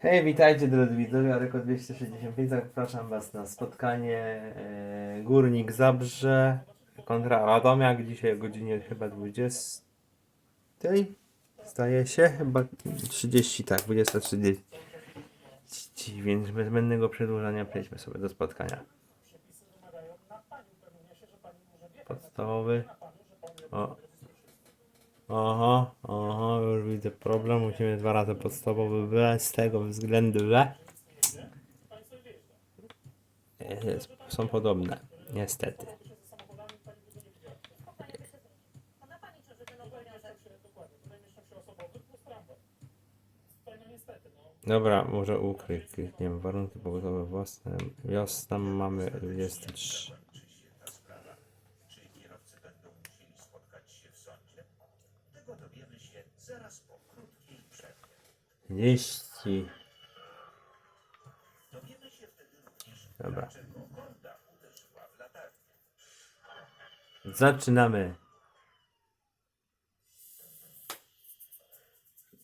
Hej, witajcie drodzy widzowie, Areko 265, zapraszam Was na spotkanie e, Górnik Zabrze kontra Radomiak, dzisiaj o godzinie chyba 20. Staje się chyba 30, tak, 20.30. Więc bez zbędnego przedłużania przejdźmy sobie do spotkania. Podstawowy. O. Oho, oho, już widzę problem. Musimy dwa razy podstawowy wybrać z tego względu, że są podobne, niestety. Dobra, może ukryć, klikniemy warunki pogodowe własne. Wiosna mamy 23. Trzydzieści. Dobra. Zaczynamy.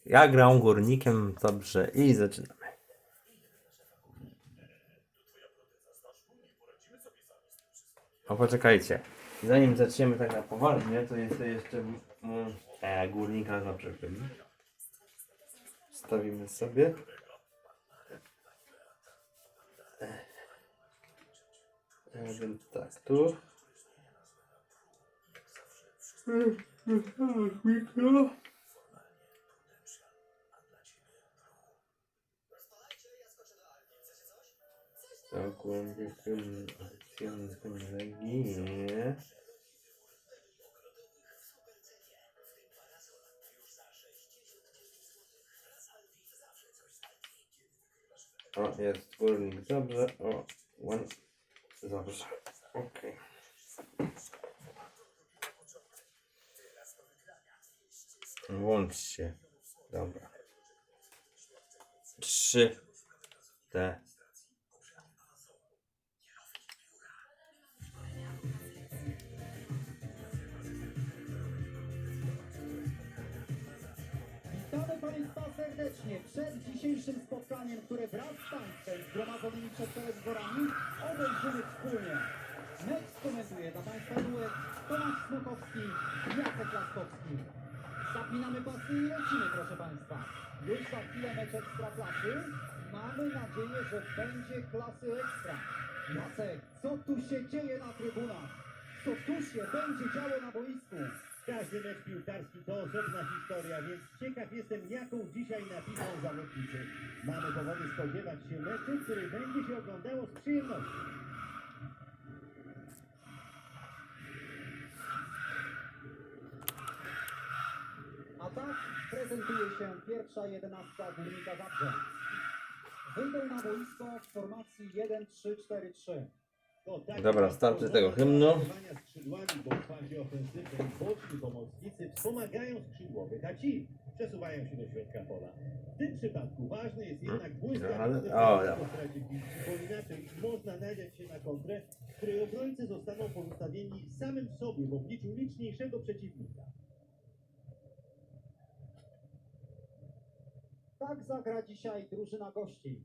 Ja gram górnikiem, dobrze, i zaczynamy. O, poczekajcie. Zanim zaczniemy tak na poważnie, to jest jeszcze mm, e, górnika dobrze chyba. Stawimy sobie. E, więc tak, tu. Mikro. Ogólnie tym akcjonem Legii. O, jest górnik, dobrze. O, one. Dobrze. Okej. Włącz się. Dobra. Trzy. Te. Witamy Państwa serdecznie przed dzisiejszym spotkaniem, które wraz z Państwem zgromadzonymi przed telewizorami obejrzymy wspólnie. Mecz skomentuje dla Państwa duet Tomasz Smokowski i Jacek Laskowski. Zapinamy pasy i lecimy, proszę Państwa. Już za chwilę mecz ekstra klasy. Mamy nadzieję, że będzie klasy ekstra. Jacek, co tu się dzieje na trybunach? Co tu się będzie działo na boisku? Każdy mecz piłkarski to osobna historia, więc ciekaw jestem, jaką dzisiaj napiszą zawodnicy. Mamy powody spodziewać się meczu, który będzie się oglądało z przyjemnością. A tak prezentuje się pierwsza jedenastka Górnika Zabrze. Wyjdą na boisko w formacji 1-3-4-3. Dobra, starczy tego hymnu. Bo w fazie ofensywnej boczni pomocnicy wspomagają skrzydłowych, a ci przesuwają się do środka pola. W tym przypadku jest jednak błyskawiczne ale- o, bo inaczej można nadziać się na kontrę, w której obrońcy zostaną pozostawieni samym sobie w obliczu liczniejszego przeciwnika. Tak zagra dzisiaj drużyna gości.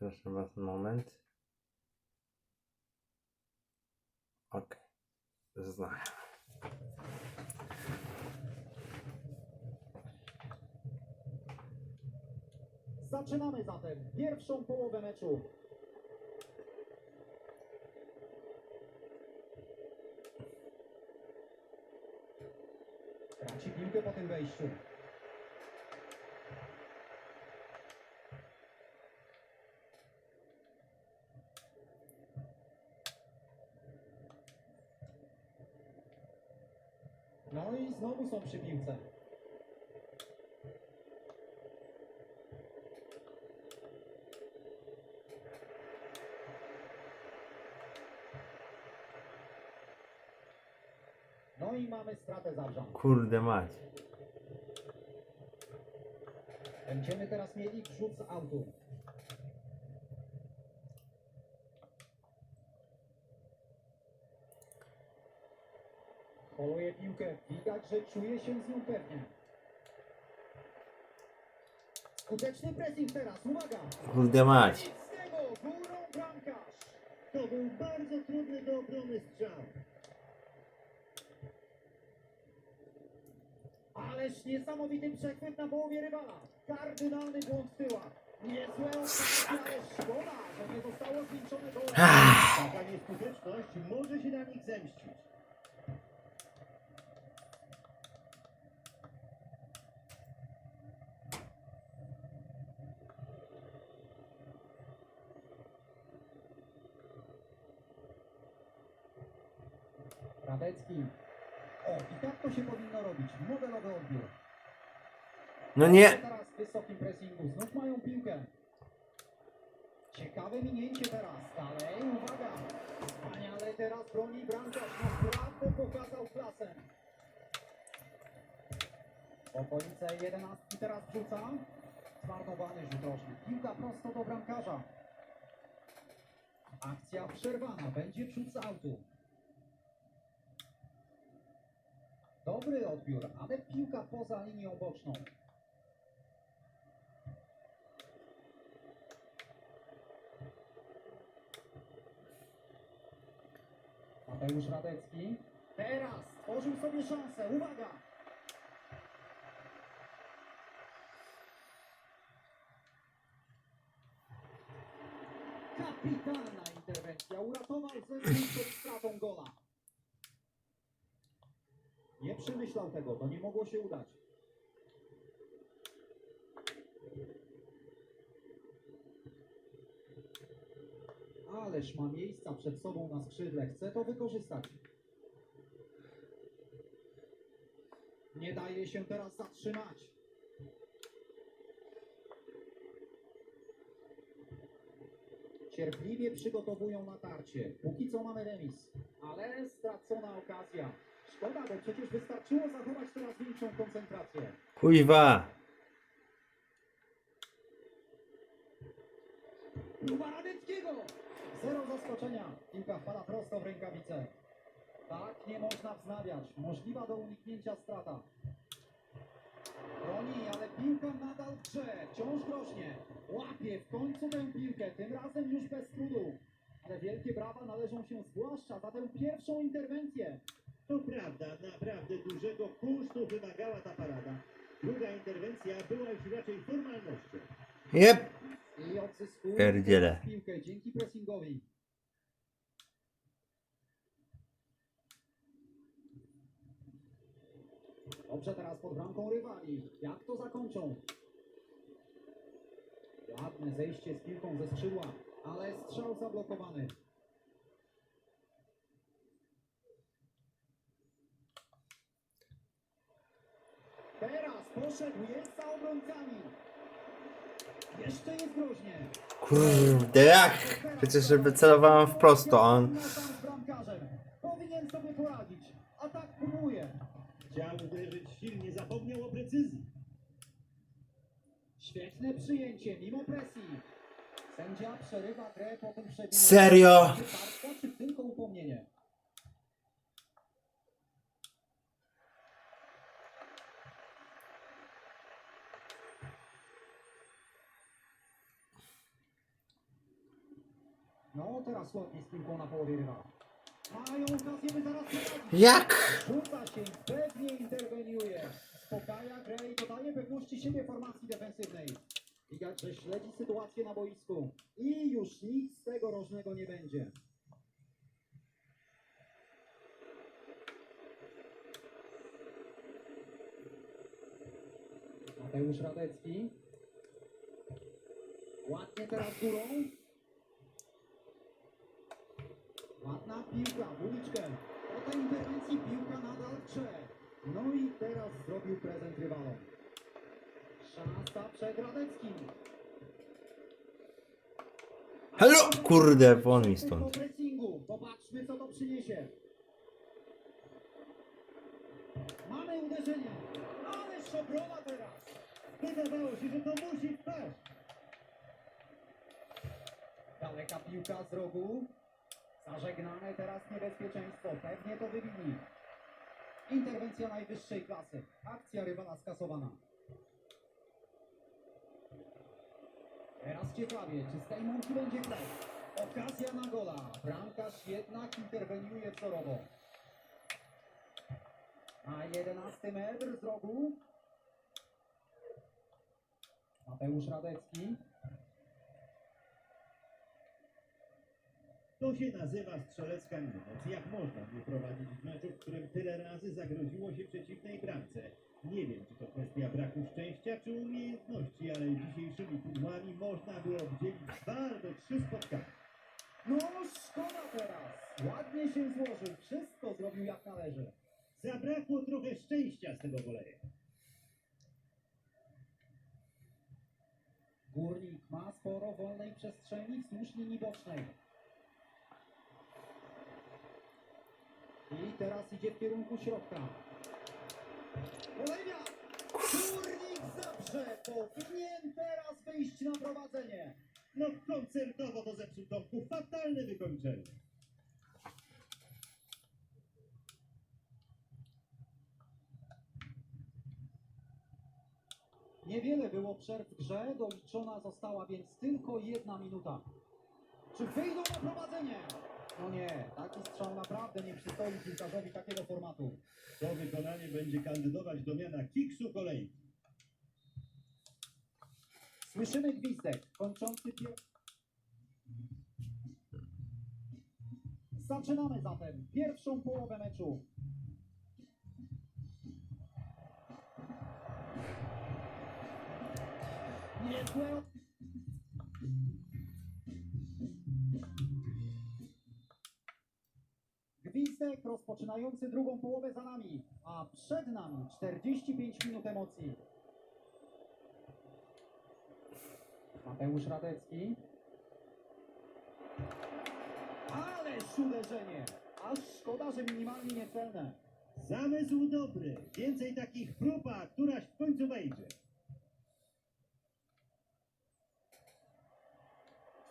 Przepraszam was moment. Okej. Zaznaczam. Zaczynamy zatem pierwszą połowę meczu. Traci piłkę po tym wejściu. No i znowu są przy piłce. No i mamy stratę Zabrza. Kurde mać. Będziemy teraz mieli rzut z autu. Piłkę. Widać, że czuje się z nią pewnie. Skuteczny pressing teraz. Uwaga! Kurde mać. Nic z tego! Górą bramkarz! To był bardzo trudny do obrony strzał. Ależ niesamowity przechwyt na połowie rywala. Kardynalny błąd w tyłach. Niezłe ale szkoda, że nie zostało zwieńczone gołem. Taka nieskuteczność może się na nich zemścić. Radecki. O, i tak to się powinno robić. Modelowy odbiór. No nie. Teraz pressingu. Znów mają piłkę. Ciekawe minięcie teraz. Dalej, uwaga. Wspaniale teraz broni bramkarz. Naprawdę pokazał klasę. Okolice 11 teraz wrzuca. Zmarnowany rzut roczny. Piłka prosto do bramkarza. Akcja przerwana. Będzie wrzut z autu. Dobry odbiór, ale piłka poza linią boczną. Mateusz Radecki. Teraz stworzył sobie szansę. Uwaga! Kapitalna interwencja. Uratował zespół przed stratą gola. Nie przemyślał tego, to nie mogło się udać. Ależ ma miejsca przed sobą na skrzydle, chce to wykorzystać. Nie daje się teraz zatrzymać. Cierpliwie przygotowują natarcie. Póki co mamy remis, ale stracona okazja. Szkoda, bo przecież wystarczyło zachować teraz większą koncentrację. Kuźwa. Próba Radeckiego! Zero zaskoczenia. Piłka wpada prosto w rękawice. Tak nie można wznawiać. Możliwa do uniknięcia strata. Broni, ale piłka nadal w grze. Wciąż groźnie. Łapie w końcu tę piłkę. Tym razem już bez trudu. Ale wielkie brawa należą się zwłaszcza za tę pierwszą interwencję. To prawda, naprawdę dużego kosztu wymagała ta parada. Druga interwencja była już raczej formalnością. Jep. Pierdziele. Dobrze teraz pod bramką rywali. Jak to zakończą? Ładne zejście z piłką ze skrzydła, ale strzał zablokowany. Teraz poszedł, jest za obrońcami. Kurde jak? Przecież wycelowałem w prosto, a on... Powinien sobie poradzić. A tak próbuje. Chciał uderzyć silnie, zapomniał o precyzji. Świetne przyjęcie, mimo presji. Sędzia przerywa grę po tym przebiegu. Serio? Czy tylko upomnienie? No, teraz ładnie z piłką na połowie rywala. Mają okazję, by zaraz prowadzić. Jak? Się, interweniuje. Spokaja grę i formacji. Widać, że śledzi sytuację na boisku. I już nic z tego rożnego nie będzie. Mateusz Radecki. Ładnie teraz górą. Ładna piłka uliczkę. Po tej interwencji piłka nadal w grze. No i teraz zrobił prezent rywalom. Szansa przed Radeckim. Halo! Kurde, won mi Po stąd. pressingu. Popatrzmy, co to przyniesie. Mamy uderzenie. Ależ obrona teraz. Wydawało się, że to musi wpaść. Daleka piłka z rogu. Zażegnane teraz niebezpieczeństwo. Pewnie to wybili. Interwencja najwyższej klasy. Akcja rywala skasowana. Teraz ciekawie, czy z tej mąki będzie krew. Okazja na gola. Bramkarz jednak interweniuje wzorowo. Na 11 metr z rogu. Mateusz Radecki. To się nazywa strzelecka niemoc. Jak można nie prowadzić w meczu, w którym tyle razy zagroziło się przeciwnej bramce? Nie wiem, czy to kwestia braku szczęścia, czy umiejętności, ale dzisiejszymi pudłami można by oddzielić dwa albo trzy spotkania. No szkoda teraz. Ładnie się złożył. Wszystko zrobił jak należy. Zabrakło trochę szczęścia z tego woleja. Górnik ma sporo wolnej przestrzeni wzdłuż linii bocznej. I teraz idzie w kierunku środka. Olejnia! Górnik zaprze! Powinien teraz wyjść na prowadzenie. No koncertowo to zepsuł Tomku. Fatalne wykończenie. Niewiele było przerw w grze, doliczona została więc tylko jedna minuta. Czy wyjdą na prowadzenie? No nie, taki strzał naprawdę nie przystoi piłkarzowi takiego formatu. To wykonanie będzie kandydować do miana kiksu kolejki. Słyszymy gwizdek kończący pier... Zaczynamy zatem pierwszą połowę meczu. Niezłe... Gwizdek rozpoczynający drugą połowę za nami, a przed nami 45 minut emocji. Mateusz Radecki. Ależ uderzenie! Aż szkoda, że minimalnie niecelne. Zamysł dobry. Więcej takich prób, a któraś w końcu wejdzie.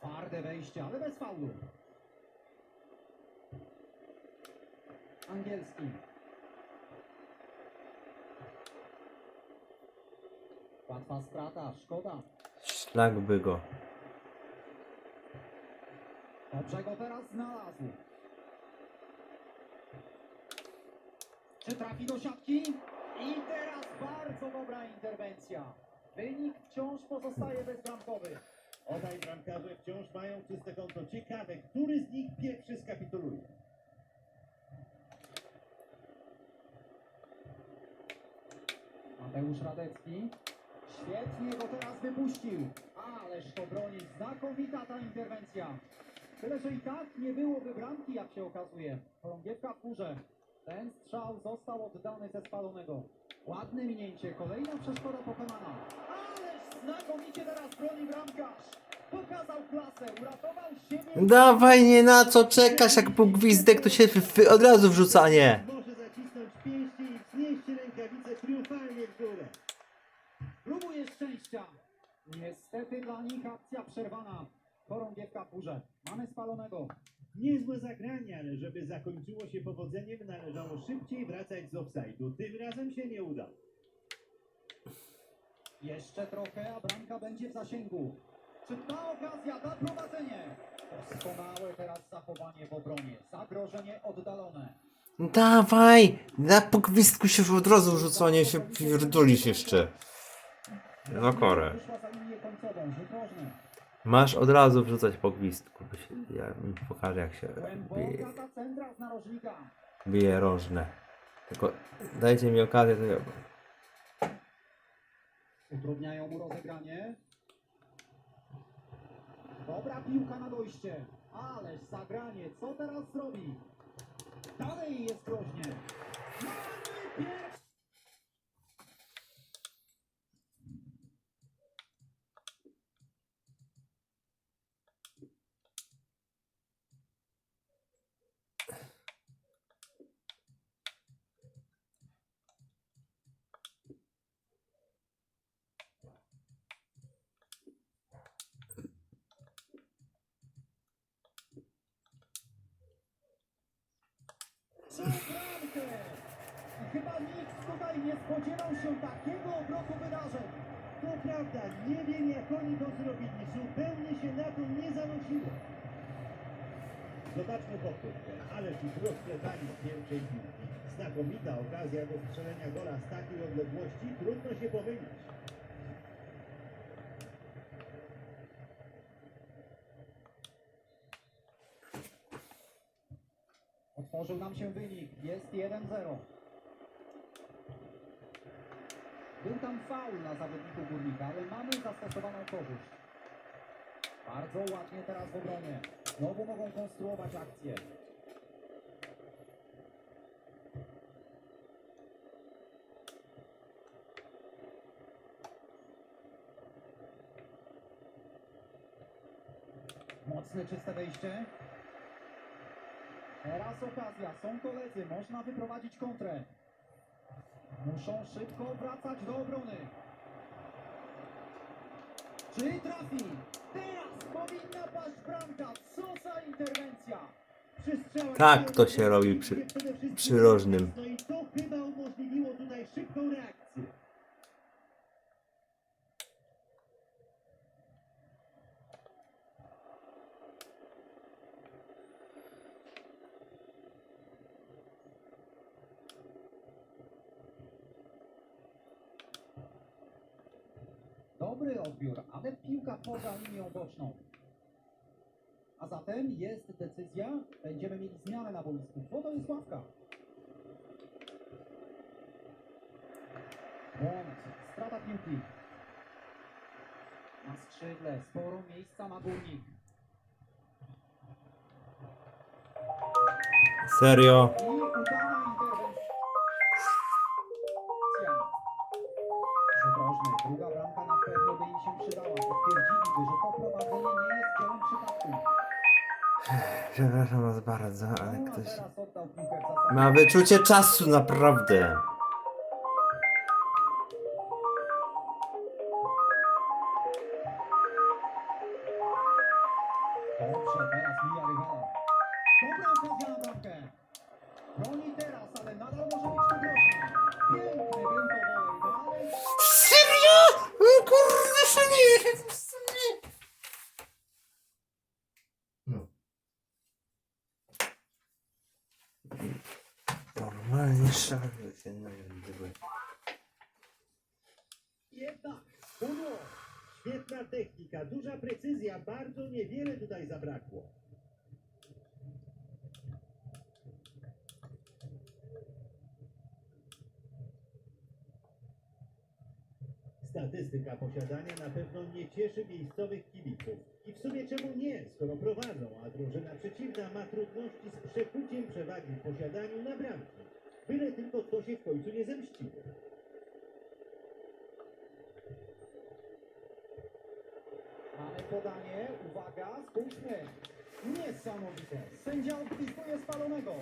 Twarde wejście, ale bez faulu. Angielski. Łatwa strata, szkoda. Szlak by go. Dobrze go teraz znalazł. Czy trafi do siatki? I teraz bardzo dobra interwencja. Wynik wciąż pozostaje bezbramkowy. Obaj bramkarze wciąż mają czyste konto. Ciekawe, który z nich pierwszy skapituluje. Mateusz Radecki. Świetnie go teraz wypuścił. Ależ to broni. Znakomita ta interwencja. Tyle, że i tak nie byłoby bramki, jak się okazuje. Chorągiewka w górze. Ten strzał został oddany ze spalonego. Ładne minięcie. Kolejna przeszkoda pokonana. Ależ znakomicie teraz broni bramkarz. Pokazał klasę. Uratował siebie. Dawaj, nie na co czekasz, jak był gwizdek, to się w, w, od razu wrzucanie. Może zacisnąć pięści i wznieść rękawice triumfalnie w górę. Próbuje szczęścia. Niestety dla nich akcja przerwana. Chorągiewka w górze. Mamy spalonego. Niezłe zagranie, ale żeby zakończyło się powodzeniem, należało szybciej wracać z offside'u. Tym razem się nie udało. Jeszcze trochę, a bramka będzie w zasięgu. Czy ta okazja da prowadzenie? Doskonałe teraz zachowanie w obronie. Zagrożenie oddalone. Dawaj! Na pogwistku się od razu wrzucanie się pierdolisz jeszcze. No korę. Masz od razu wrzucać po Ja mi pokażę jak się bije, bije rożne. Tylko dajcie mi okazję, to ja... Utrudniają mu rozegranie. Dobra piłka na dojście. Ależ zagranie. Co teraz zrobi? Dalej jest groźnie. Mamy pierwszy chyba nikt tutaj nie spodziewał się takiego obrotu wydarzeń. To prawda, nie wiem jak oni to zrobili, zupełnie się na to nie zanosiłem. Zobaczmy powtórkę, ależ ich rozklepali z pierwszej piłki. Znakomita okazja do strzelenia gola z takiej odległości, trudno się pomylić. Otworzył nam się wynik. Jest 1-0. Był tam faul na zawodniku górnika, ale mamy zastosowaną korzyść. Bardzo ładnie teraz w obronie. Znowu mogą konstruować akcję. Mocne, czyste wejście. Teraz okazja, są koledzy, można wyprowadzić kontrę. Muszą szybko wracać do obrony. Czy trafi? Teraz powinna paść bramka. Co za interwencja! Przy strzałach Tak to się robi przy- przy rożnym. No i to chyba umożliwiło tutaj szybką reakcję. Dobry odbiór, ale piłka poza linią boczną. A zatem jest decyzja, będziemy mieli zmianę na boisku, bo to jest ławka. Błąd, strata piłki. Na skrzydle, sporo miejsca ma górnik. Serio? Przepraszam was bardzo, ale No, ktoś ma wyczucie czasu, naprawdę. Świetna technika, duża precyzja, bardzo niewiele tutaj zabrakło. Statystyka posiadania na pewno nie cieszy miejscowych kibiców. I w sumie czemu nie, skoro prowadzą, a drużyna przeciwna ma trudności z przekuciem przewagi w posiadaniu na bramki. Byle tylko to się w końcu nie zemściło. Mamy podanie, uwaga, spójrzmy. Niesamowite. Sędzia odpisuje spalonego.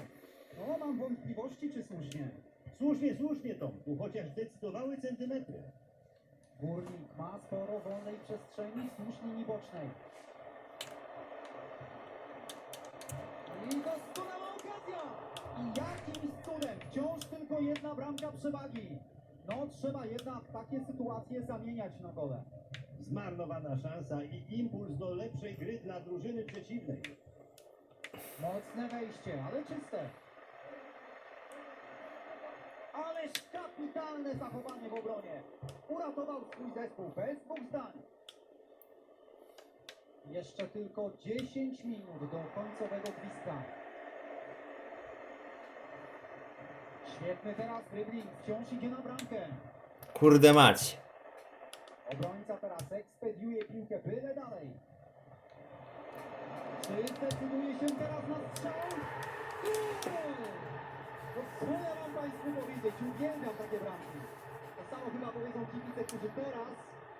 No, mam wątpliwości, czy słusznie. Słusznie, słusznie Tomku, chociaż zdecydowały centymetry. Górnik ma sporo wolnej przestrzeni wzdłuż linii bocznej. I doskonała okazja! I jakimś cudem wciąż tylko jedna bramka przewagi. No, trzeba jednak takie sytuacje zamieniać na gole. Zmarnowana szansa i impuls do lepszej gry dla drużyny przeciwnej. Mocne wejście, ale czyste. Ależ kapitalne zachowanie w obronie. Uratował swój zespół bez dwóch zdań. Jeszcze tylko 10 minut do końcowego gwizdka. Świetny teraz dribbling, wciąż idzie na bramkę. Kurde mać. Obrońca teraz ekspediuje piłkę byle dalej. Czy zdecyduje się teraz na strzał? No co ja mam Państwu powiedzieć? Uwielbiam takie bramki. To samo chyba powiedzą kibice, którzy teraz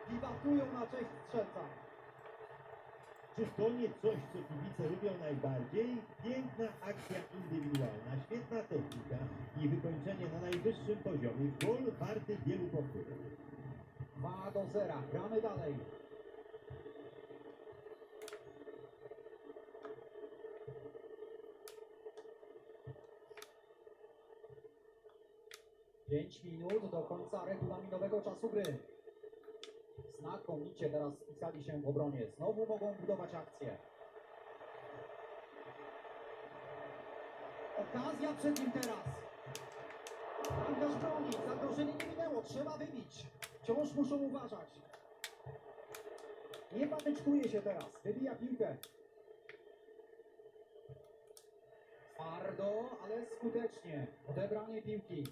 wiwatują na cześć strzelca. Czyż to nie coś, co kibice lubią najbardziej? Piękna akcja indywidualna, świetna technika i wykończenie na najwyższym poziomie. Gol warty wielu powtórek. 2 do 0. Gramy dalej. 5 minut do końca regulaminowego czasu gry. Znakomicie teraz spisali się w obronie. Znowu mogą budować akcję. Okazja przed nim teraz. Zagrożenie nie minęło. Trzeba wybić. Wciąż muszą uważać. Nie patyczkuje się teraz. Wybija piłkę. Twardo, ale skutecznie. Odebranie piłki.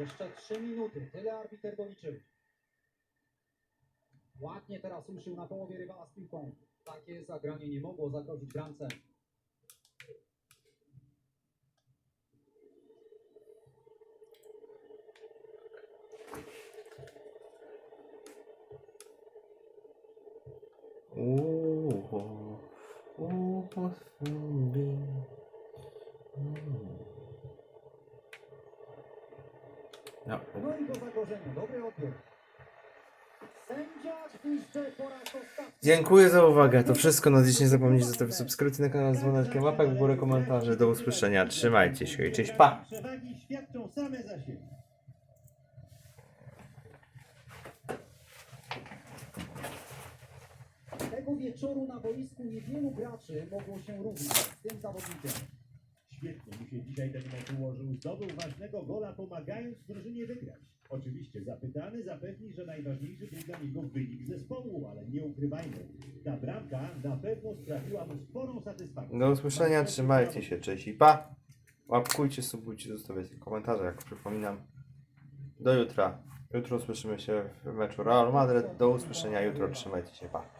Jeszcze 3 minuty. Tyle arbiter doliczył. Ładnie teraz ruszył na połowie rywala z piłką. Takie zagranie nie mogło zagrozić bramce. Uuu, uuu, posługi. Ja, No i po zagrożeniu. Dobry odbiór. Sędzia gwizdże po raz ostatni. Dziękuję za uwagę. To wszystko. Na dziś nie zapomnijcie zostawić subskrypcji na kanał z dzwoneczkiem, łapek w górę, komentarze. Do usłyszenia. Trzymajcie się i cześć, pa! Przewagi świadczą same za siebie. Tego wieczoru na boisku niewielu graczy mogło się równać z tym zawodnikiem. Świetnie mu się dzisiaj ten mecz ułożył. Zdobył ważnego gola, pomagając drużynie wygrać. Oczywiście zapytany zapewni, że najważniejszy był dla niego wynik zespołu, ale nie ukrywajmy, ta bramka na pewno sprawiła mu sporą satysfakcję. Do usłyszenia. Trzymajcie się. Cześć i pa! Łapkujcie, subujcie, zostawiajcie komentarze, jak przypominam. Do jutra. Jutro usłyszymy się w meczu Real Madrid. Do usłyszenia jutro. Trzymajcie się. Pa!